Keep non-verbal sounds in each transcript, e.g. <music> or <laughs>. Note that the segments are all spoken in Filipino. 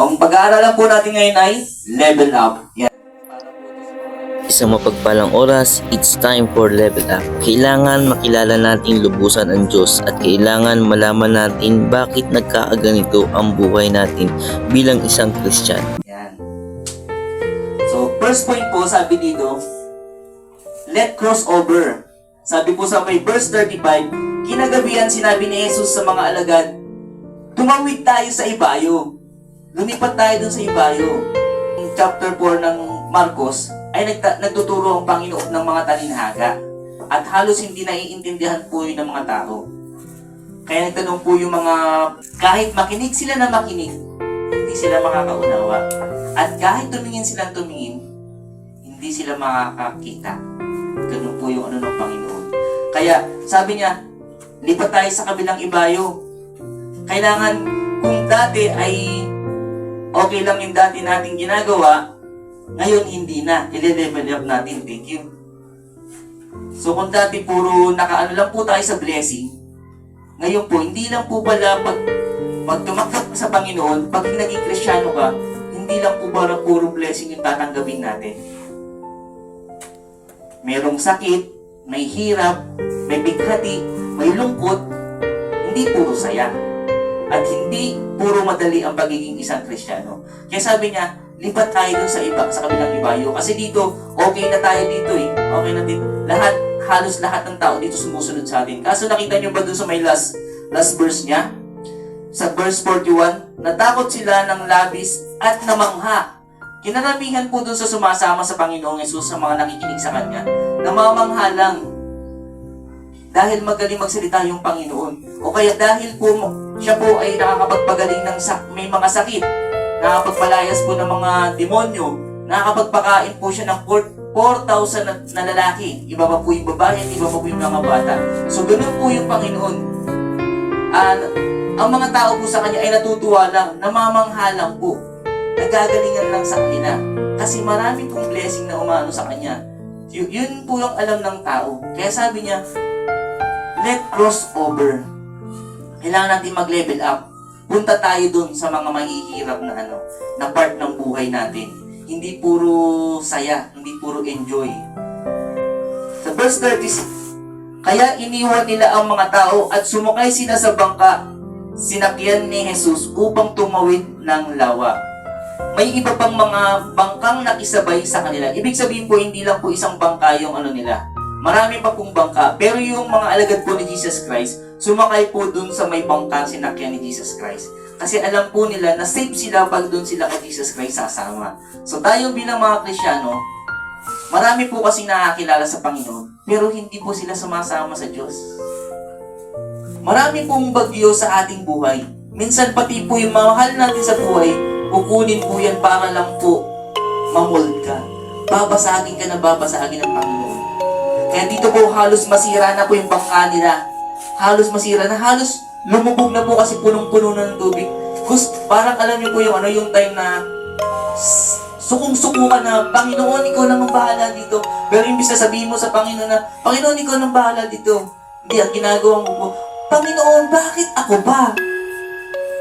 Ang pag-aaralan po natin ngayon ay level up. Yan. Isang mapagpalang oras, it's time for level up. Kailangan makilala natin lubusan ang Diyos at kailangan malaman natin bakit nagkaaganito ang buhay natin bilang isang Kristyan. Yan. So, first point po, sabi dito, let crossover. Sabi po sa may verse 35, kinagabihan sinabi ni Jesus sa mga alagad, tumawid tayo sa ibayo. Lumipat tayo dun sa ibayo. Yung chapter 4 ng Marcos ay nagtuturo ang Panginoon ng mga talinhaga at halos hindi naiintindihan po yun ng mga tao. Kaya nagtanong po yung mga, kahit makinig sila na makinig, hindi sila makakaunawa. At kahit tumingin silang tumingin, hindi sila makakakita. Ganun po yung ano ng Panginoon. Kaya sabi niya, lipat tayo sa kabilang ibayo. Kailangan, kung dati ay okay lang yung dati nating ginagawa, ngayon hindi na. Ile-level up natin. Thank you. So kung dati puro nakaano lang po tayo sa blessing, ngayon po, hindi lang po pala pag, pag tumakot ka sa Panginoon, pag naging Krisyano ka, hindi lang po pala puro blessing yung tatanggapin natin. Merong sakit, may hirap, may bighati, may lungkot, hindi puro saya. At hindi puro madali ang pagiging isang Krisyano. Kaya sabi niya, lipat tayo dun sa iba, sa kabilang ibayo. Kasi dito, okay na tayo dito eh. Okay na dito. Lahat, halos lahat ng tao dito sumusunod sa atin. Kaso nakita niyo ba dun sa may last, last verse niya? Sa verse 41, natakot sila ng labis at namangha. Kinaramihan po dun sa sumasama sa Panginoong Yesus sa mga nakikinig sa Kanya, namamangha lang. Dahil magaling magsalita yung Panginoon. O kaya dahil po siya po ay nakakapagpagaling ng sak may mga sakit, nakakapagpalayas po ng mga demonyo, nakakapagpakain po siya ng 4,000 na, na lalaki. Iba pa po yung babae, at iba pa po yung mga bata. So, ganun po yung Panginoon. Ah, ang mga tao po sa kanya ay natutuwa lang, namamangha lang po. Nagagalingan lang sa kanila. Kasi marami pong blessing na umano sa kanya. Y- yun po yung alam ng tao. Kaya sabi niya, let crossover. Kailangan natin mag-level up. Punta tayo dun sa mga mahihirap na ano, na part ng buhay natin. Hindi puro saya, hindi puro enjoy. Sa verse 36, Kaya iniwan nila ang mga tao at sumakay sila sa bangka, sinakyan ni Jesus upang tumawid ng lawa. May iba pang mga bangkang nakisabay sa kanila. Ibig sabihin po, hindi lang po isang bangka yung ano nila. Marami pa pong bangka. Pero yung mga alagad po ni Jesus Christ, sumakay po dun sa may bangkang sinakyan ni Jesus Christ. Kasi alam po nila na safe sila pag dun sila kay Jesus Christ sasama. So tayo bilang mga Krisyano, marami po kasi nakakilala sa Panginoon, pero hindi po sila sumasama sa Diyos. Marami pong bagyo sa ating buhay. Minsan pati po yung mahal natin sa buhay, kukunin po yan para lang po mamold ka. Babasagin ka na babasagin ng Panginoon. Kaya dito po halos masira na po yung bangka nila. Halos masira na, halos lumubog na po kasi punong-puno na ng tubig. Kus, parang alam niyo po yung ano yung time na sukong-suko ka na, Panginoon, ikaw nang bahala dito. Pero imbis na sabihin mo sa Panginoon na, Panginoon, ikaw nang bahala dito. Hindi, ang ginagawa mo Panginoon, bakit ako ba?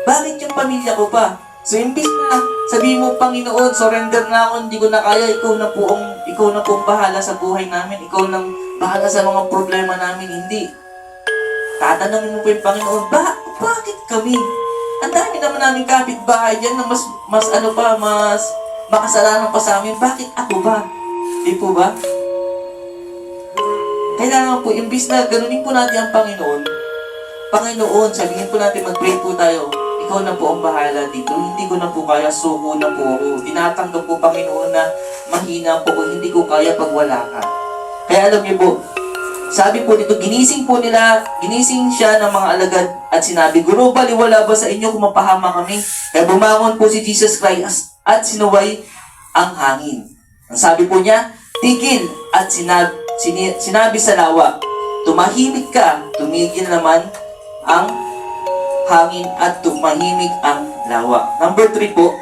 Bakit yung pamilya ko pa? So, imbis na sabihin mo, Panginoon, surrender na ako, hindi ko na kaya, ikaw na po ang, ikaw na po ang bahala sa buhay namin, ikaw nang bahala sa mga problema namin, hindi. Tatanungin mo po yung Panginoon, ba, bakit kami? Ang dami naman namin kapitbahay dyan na mas, mas ano pa, mas makasalanan pa sa amin. Bakit ako ba? Di po ba? Kailangan po, imbis na ganunin po natin ang Panginoon, Panginoon, sabihin po natin, mag-pray po tayo. Ikaw na po ang bahala dito. Hindi ko na po kaya, suko na po ako. Tinatanggap po, Panginoon, na mahina po ko. Hindi ko kaya pag wala ka. Kaya alam niyo po, sabi po dito, ginising po nila, ginising siya ng mga alagad at sinabi, Guro, baliwala ba sa inyo kung mapahama kami? Kaya bumangon po si Jesus Christ at sinuway ang hangin. Ang sabi po niya, tigil at sinab, sini, sinabi sa lawa, tumahimik ka, tumigil naman ang hangin at tumahimik ang lawa. Number three po,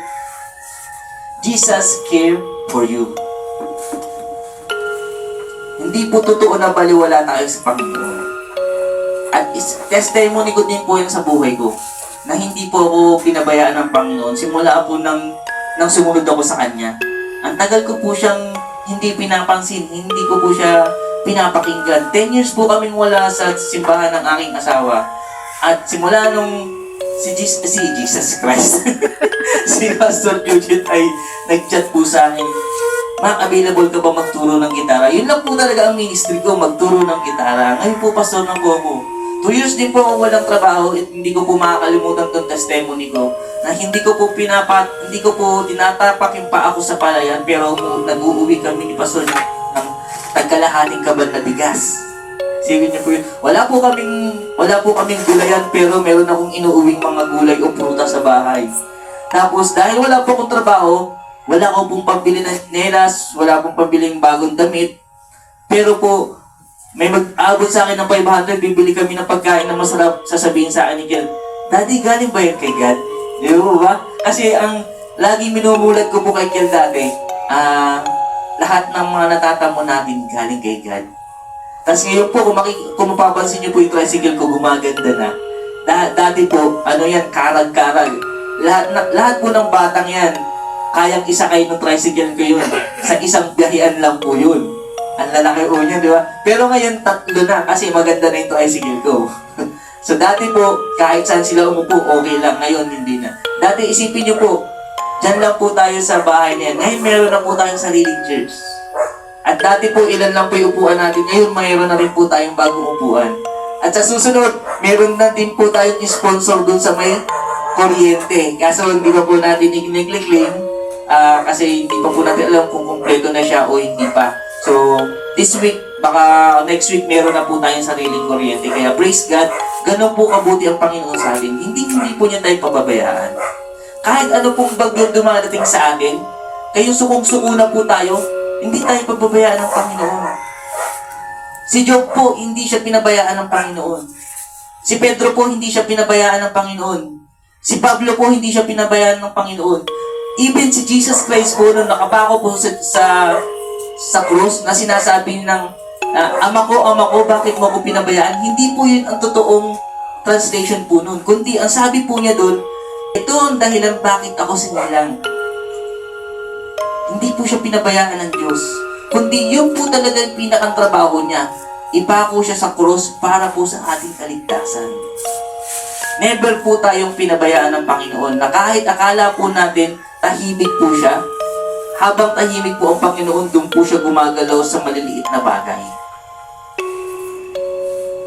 Jesus care for you. Hindi po totoo na baliwala tayo sa Panginoon. At is, testimony ko din po yun sa buhay ko. na hindi po ako pinabayaan ng Panginoon simula po nang, nang sumunod ako sa Kanya. Ang tagal ko po siyang hindi pinapansin, hindi ko po siya pinapakinggan. 10 years po kaming wala sa simbahan ng aking asawa. At simula nung si Jesus, si Jesus Christ, <laughs> si Pastor Eugene ay nag-chat po sa akin, Ma, available ka ba magturo ng gitara? Yun lang po talaga ang ministry ko, magturo ng gitara. Ngayon po, pastor po ako. Two years din po ako walang trabaho at hindi ko po makakalimutan tong testimony ko na hindi ko po pinapat, hindi ko po tinatapak yung pa ako sa palayan pero mo, nag-uuwi kami ni pastor ng tagkalahating kabal na bigas. Sige niyo po yun. Wala po kaming, wala po kaming gulayan pero meron akong inuuwing mga gulay o prutas sa bahay. Tapos dahil wala po akong trabaho, wala ko pong pambili ng nelas, wala pong pambiling bagong damit. Pero po, may mag-abot sa akin ng 500, bibili kami ng pagkain na masarap, sasabihin sa akin ni Kel, Daddy, galing ba yan kay God? Di ba ba? Kasi ang lagi minumulat ko po kay Kel dati, ah, lahat ng mga natatamo natin galing kay God. Tapos ngayon po, kung, maki- kung mapapansin niyo po yung tricycle ko, gumaganda na. Da- dati po, ano yan, karag-karag. Lahat, na, lahat po ng batang yan, kayang isakay ng tricycle ko yun. Sa isang biyahean lang po yun. Ang lalaki po niya, di ba? Pero ngayon, tatlo na kasi maganda na yung tricycle ko. <laughs> so dati po, kahit saan sila umupo, okay lang. Ngayon, hindi na. Dati, isipin niyo po, dyan lang po tayo sa bahay niya. Ngayon, meron na po tayong sariling church. At dati po, ilan lang po yung upuan natin. Ngayon, mayroon na rin po tayong bagong upuan. At sa susunod, meron na din po tayong sponsor dun sa may kuryente. Kaso hindi pa po natin i-claim ah kasi hindi pa po natin alam kung kumpleto na siya o hindi pa. So, this week, baka next week meron na po tayong sariling kuryente. Kaya praise God, ganun po kabuti ang Panginoon sa atin. Hindi, hindi po niya tayo pababayaan. Kahit ano pong bagyo dumadating sa atin, kayong sukong-suko na po tayo, hindi tayo pababayaan ng Panginoon. Si Job po, hindi siya pinabayaan ng Panginoon. Si Pedro po, hindi siya pinabayaan ng Panginoon. Si Pablo po, hindi siya pinabayaan ng Panginoon. Even si Jesus Christ po, nung nakapako po sa, sa, sa krus, na sinasabi ng, ah, Ama ko, Ama ko, bakit mo ako pinabayaan? Hindi po yun ang totoong translation po nun. Kundi, ang sabi po niya doon, ito ang dahilan bakit ako sinilang. Hindi po siya pinabayaan ng Diyos. Kundi yun po talaga yung pinakang trabaho niya. Ipako siya sa krus para po sa ating kaligtasan. Never po tayong pinabayaan ng Panginoon na kahit akala po natin tahimik po siya, habang tahimik po ang Panginoon, doon po siya gumagalaw sa maliliit na bagay.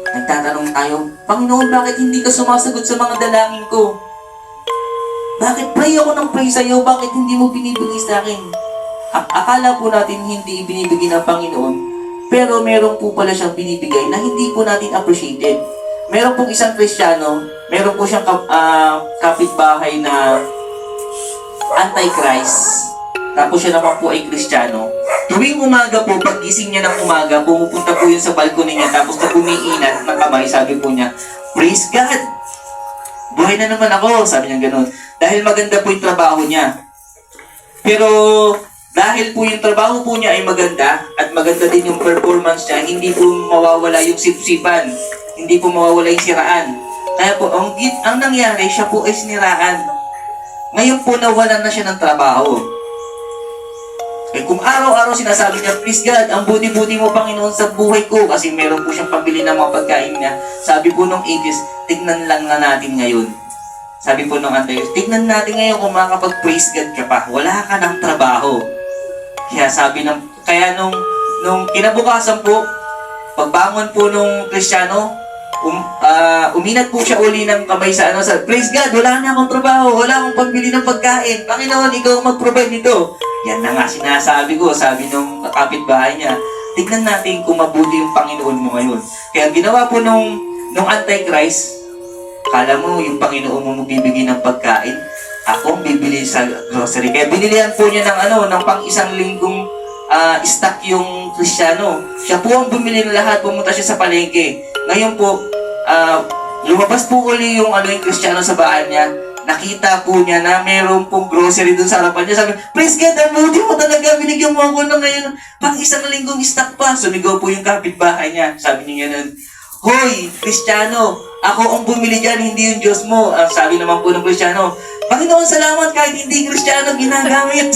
Nagtatanong tayo, Panginoon, bakit hindi ka sumasagot sa mga dalangin ko? Bakit pray ako ng pray sa'yo? Bakit hindi mo binibigay sa akin? Akala po natin hindi ibinibigay ng Panginoon, pero meron po pala siyang binibigay na hindi po natin appreciated. Meron pong isang Kristiyano, meron po siyang kap- ah, kapitbahay na antichrist. Tapos siya naman po ay Kristiyano. Tuwing umaga po, pag gising niya ng umaga, pumupunta po yun sa balcony niya, tapos na umiinat ng sabi po niya, Praise God! Buhay na naman ako, sabi niya ganun. Dahil maganda po yung trabaho niya. Pero dahil po yung trabaho po niya ay maganda at maganda din yung performance niya, hindi po mawawala yung sipsipan. Hindi po mawawala yung siraan. Kaya po, ang, ang nangyari, siya po ay siniraan. Ngayon po nawalan na siya ng trabaho. Eh kung araw-araw sinasabi niya, please God, ang buti-buti mo Panginoon sa buhay ko kasi meron po siyang pambili ng mga pagkain niya. Sabi po nung 80s, tignan lang na natin ngayon. Sabi po nung antayos, tignan natin ngayon kung makakapag-praise God ka pa. Wala ka ng trabaho. Kaya sabi ng, kaya nung, nung kinabukasan po, pagbangon po nung Kristiyano, um, ah, uminat po siya uli ng kamay sa ano, sa, praise God, wala na akong trabaho, wala akong pambili ng pagkain. Panginoon, ikaw ang mag-provide nito. Yan na nga sinasabi ko, sabi nung kapitbahay niya, tignan natin kung mabuti yung Panginoon mo ngayon. Kaya ginawa po nung, nung Antichrist, kala mo yung Panginoon mo magbibigay ng pagkain, ako ang bibili sa grocery. Kaya binilihan po niya ng ano, ng pang isang linggong ah, stock yung Kristiyano. Siya po ang bumili ng lahat, pumunta siya sa palengke. Ngayon po, ah, lumabas po uli yung ano yung Kristiyano sa bahay niya. Nakita po niya na meron pong grocery dun sa harapan niya. Sabi, Praise God, ang buti mo talaga. Binigyan mo ako ng ngayon pang isang linggong stock pa. Sumigaw po yung kapitbahay niya. Sabi niya nun, Hoy, Kristiyano, Ako ang bumili dyan, hindi yung Diyos mo. Ang sabi naman po ng Kristiyano, Panginoon, salamat kahit hindi Kristiyano ginagamit.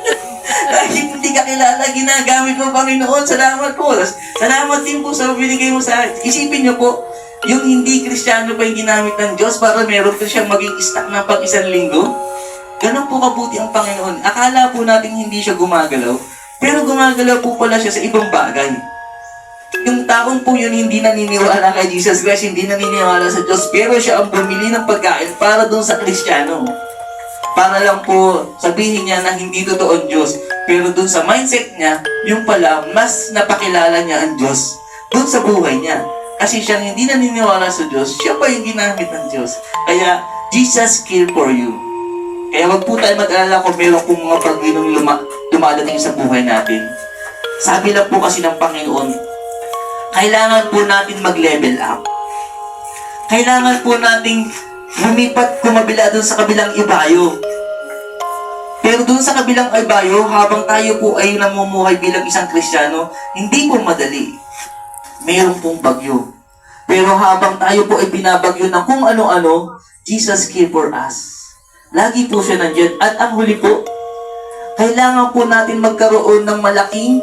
<laughs> kahit hindi ka kilala, ginagamit mo, Panginoon, salamat po. Salamat din po sa binigay mo sa akin. Isipin niyo po, yung hindi Kristiyano pa yung ginamit ng Diyos para meron pa siyang maging stock ng pag isang linggo. Ganon po kabuti ang Panginoon. Akala po natin hindi siya gumagalaw, pero gumagalaw po pala siya sa ibang bagay. Yung taong po yun hindi naniniwala kay Jesus Christ, hindi naniniwala sa Diyos, pero siya ang bumili ng pagkain para doon sa Kristiyano. Para lang po sabihin niya na hindi totoo ang Diyos. Pero doon sa mindset niya, yung pala, mas napakilala niya ang Diyos doon sa buhay niya. Kasi siya hindi naniniwala sa Diyos, siya pa yung ginamit ng Diyos. Kaya, Jesus care for you. Kaya wag po tayo mag-alala kung meron pong mga pagginong luma, dumadating sa buhay natin. Sabi lang po kasi ng Panginoon, kailangan po natin mag-level up. Kailangan po nating lumipat kumabila doon sa kabilang ibayo. Pero doon sa kabilang ibayo, habang tayo po ay namumuhay bilang isang Kristiyano, hindi po madali. Mayroon pong bagyo. Pero habang tayo po ay binabagyo ng kung ano-ano, Jesus care for us. Lagi po siya nandiyan. At ang huli po, kailangan po natin magkaroon ng malaking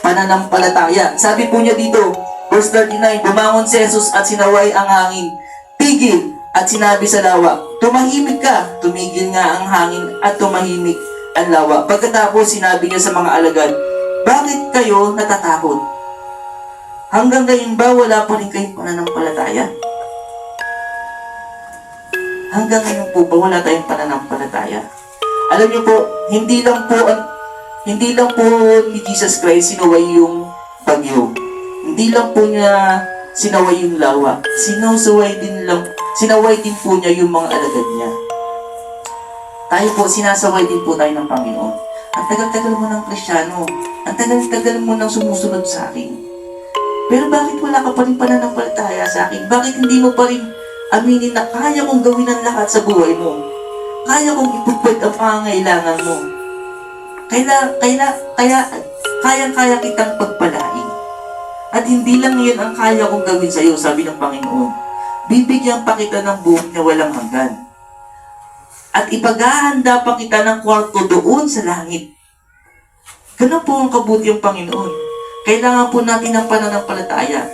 pananampalataya. Sabi po niya dito, verse 39, bumangon si Jesus at sinaway ang hangin. Tigil at sinabi sa lawa, tumahimik ka. Tumigil nga ang hangin at tumahimik ang lawa. Pagkatapos sinabi niya sa mga alagad, bakit kayo natatakot? Hanggang ngayon ba wala pa rin kayong pananampalataya? Hanggang ngayon po ba wala tayong pananampalataya? Alam niyo po, hindi lang po ang hindi lang po ni Jesus Christ sinuway yung bagyo. Hindi lang po niya sinaway yung lawa. Sinusaway din lang, sinaway din po niya yung mga alagad niya. Tayo po, sinasaway din po tayo ng Panginoon. Ang tagal-tagal mo ng Kristiyano. Ang tagal-tagal mo nang sumusunod sa akin. Pero bakit wala ka pa rin pananampalataya sa akin? Bakit hindi mo pa rin aminin na kaya kong gawin ang lahat sa buhay mo? Kaya kong ipupwet ang pangangailangan mo. Kaya, kaya, kaya, kayang-kaya kitang pagpalain. At hindi lang yun ang kaya kong gawin sa iyo, sabi ng Panginoon. Bibigyan pa kita ng buhok na walang hanggan. At ipaghahanda pa kita ng kwarto doon sa langit. Ganun po ang kabuti ang Panginoon. Kailangan po natin ng pananampalataya.